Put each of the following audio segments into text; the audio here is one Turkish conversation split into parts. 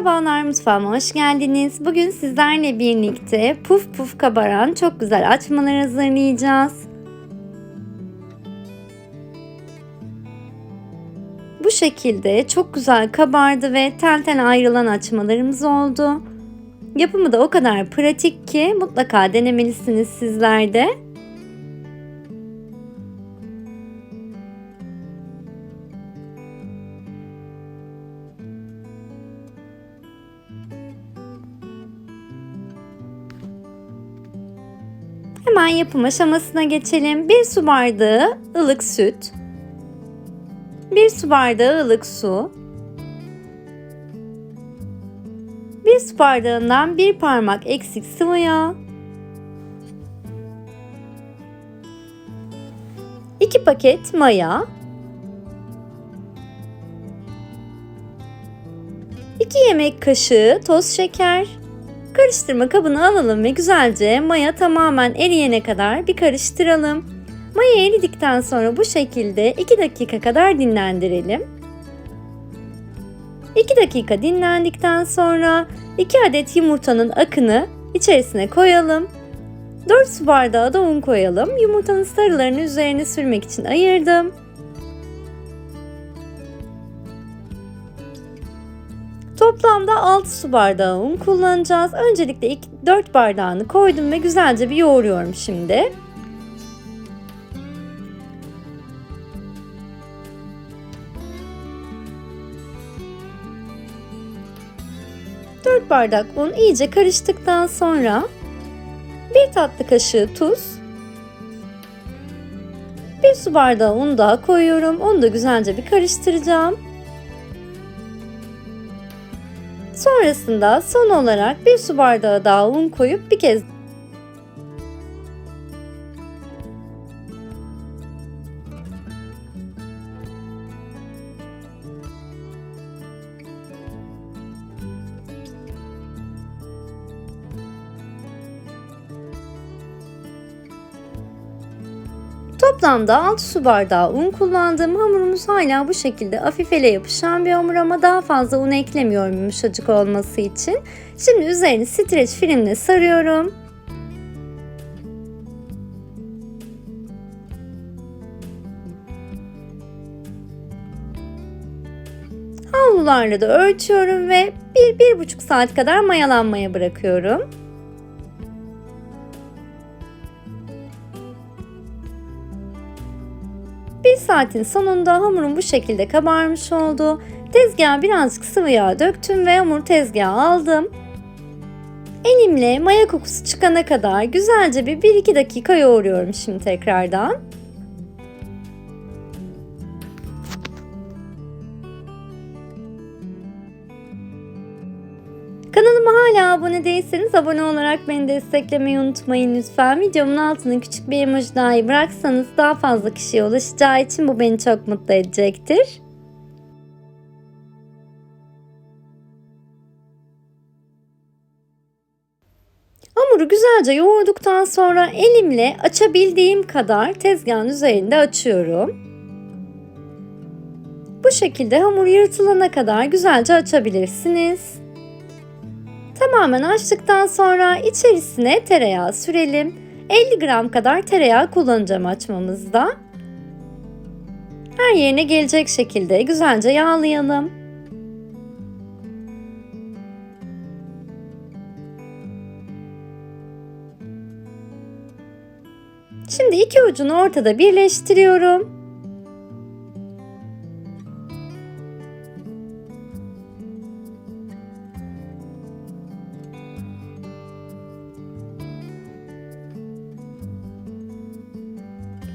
Merhabalar mutfağıma hoş geldiniz. Bugün sizlerle birlikte puf puf kabaran çok güzel açmalar hazırlayacağız. Bu şekilde çok güzel kabardı ve tel tel ayrılan açmalarımız oldu. Yapımı da o kadar pratik ki mutlaka denemelisiniz sizler de. Hemen yapım aşamasına geçelim. 1 su bardağı ılık süt. 1 su bardağı ılık su. 1 su bardağından 1 parmak eksik sıvı yağ. 2 paket maya. 2 yemek kaşığı toz şeker. Karıştırma kabını alalım ve güzelce maya tamamen eriyene kadar bir karıştıralım. Maya eridikten sonra bu şekilde 2 dakika kadar dinlendirelim. 2 dakika dinlendikten sonra 2 adet yumurtanın akını içerisine koyalım. 4 su bardağı da un koyalım. Yumurtanın sarılarını üzerine sürmek için ayırdım. Toplamda 6 su bardağı un kullanacağız. Öncelikle 4 bardağını koydum ve güzelce bir yoğuruyorum şimdi. Dört bardak un iyice karıştıktan sonra bir tatlı kaşığı tuz, bir su bardağı un daha koyuyorum. Onu da güzelce bir karıştıracağım. Sonrasında son olarak bir su bardağı daha un koyup bir kez Toplamda 6 su bardağı un kullandığım hamurumuz hala bu şekilde hafif ele yapışan bir hamur ama daha fazla un eklemiyorum yumuşacık olması için. Şimdi üzerini streç filmle sarıyorum. Havlularla da örtüyorum ve 1-1,5 saat kadar mayalanmaya bırakıyorum. Bir saatin sonunda hamurum bu şekilde kabarmış oldu. Tezgaha birazcık sıvı yağ döktüm ve hamur tezgaha aldım. Elimle maya kokusu çıkana kadar güzelce bir 1-2 dakika yoğuruyorum şimdi tekrardan. Hala abone değilseniz abone olarak beni desteklemeyi unutmayın lütfen. Videomun altına küçük bir emoji dahi bıraksanız daha fazla kişiye ulaşacağı için bu beni çok mutlu edecektir. Hamuru güzelce yoğurduktan sonra elimle açabildiğim kadar tezgahın üzerinde açıyorum. Bu şekilde hamur yırtılana kadar güzelce açabilirsiniz. Tamamen açtıktan sonra içerisine tereyağı sürelim. 50 gram kadar tereyağı kullanacağım açmamızda. Her yerine gelecek şekilde güzelce yağlayalım. Şimdi iki ucunu ortada birleştiriyorum.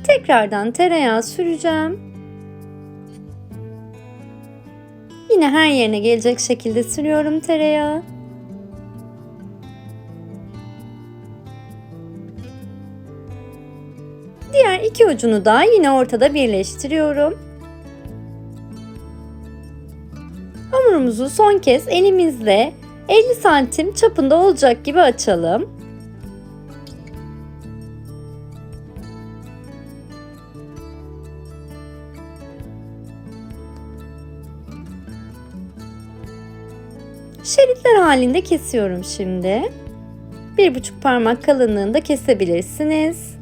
Tekrardan tereyağı süreceğim. Yine her yerine gelecek şekilde sürüyorum tereyağı. Diğer iki ucunu da yine ortada birleştiriyorum. Hamurumuzu son kez elimizle 50 santim çapında olacak gibi açalım. Şeritler halinde kesiyorum şimdi. Bir buçuk parmak kalınlığında kesebilirsiniz.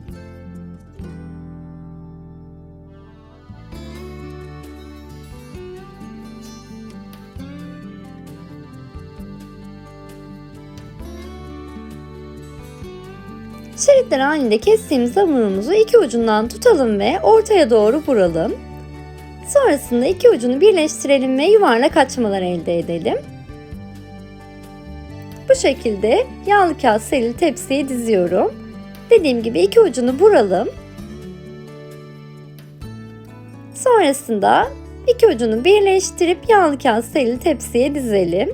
Şeritler halinde kestiğimiz hamurumuzu iki ucundan tutalım ve ortaya doğru vuralım. Sonrasında iki ucunu birleştirelim ve yuvarlak açmalar elde edelim. Bu şekilde yağlı kağıt serili tepsiye diziyorum. Dediğim gibi iki ucunu vuralım. Sonrasında iki ucunu birleştirip yağlı kağıt serili tepsiye dizelim.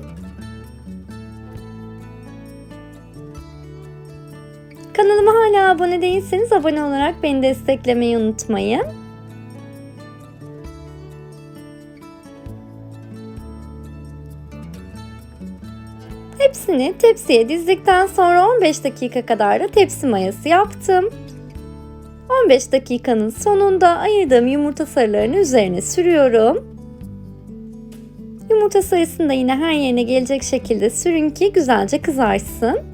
Kanalıma hala abone değilseniz abone olarak beni desteklemeyi unutmayın. Hepsini tepsiye dizdikten sonra 15 dakika kadar da tepsi mayası yaptım. 15 dakikanın sonunda ayırdığım yumurta sarılarını üzerine sürüyorum. Yumurta sarısını da yine her yerine gelecek şekilde sürün ki güzelce kızarsın.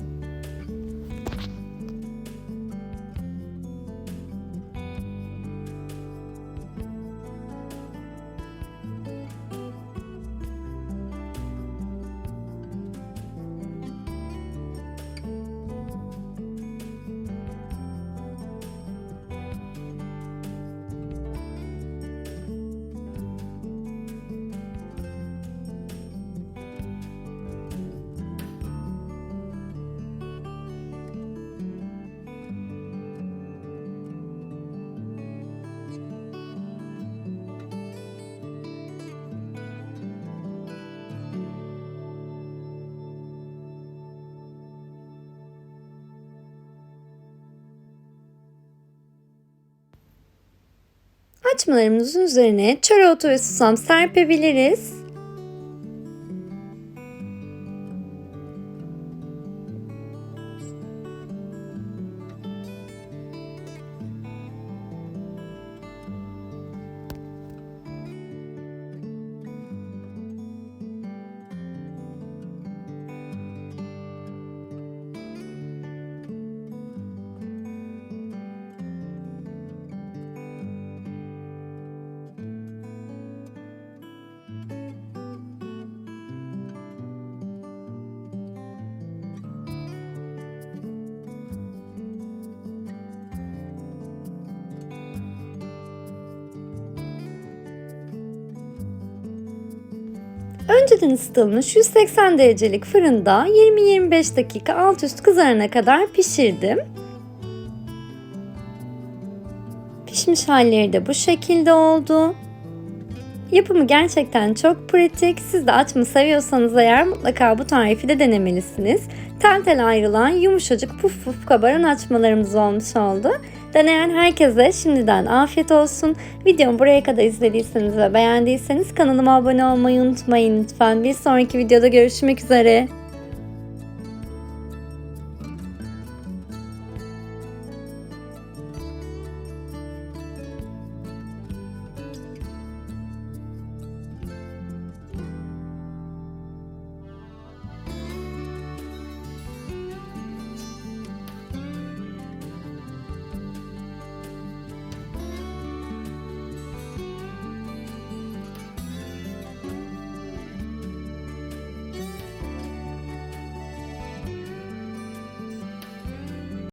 Açmalarımızın üzerine çöreotu ve susam serpebiliriz. Önceden ısıtılmış 180 derecelik fırında 20-25 dakika alt üst kızarana kadar pişirdim. Pişmiş halleri de bu şekilde oldu. Yapımı gerçekten çok pratik. Siz de açma seviyorsanız eğer mutlaka bu tarifi de denemelisiniz. Tel tel ayrılan yumuşacık puf puf kabaran açmalarımız olmuş oldu. Deneyen herkese şimdiden afiyet olsun. Videomu buraya kadar izlediyseniz ve beğendiyseniz kanalıma abone olmayı unutmayın lütfen. Bir sonraki videoda görüşmek üzere.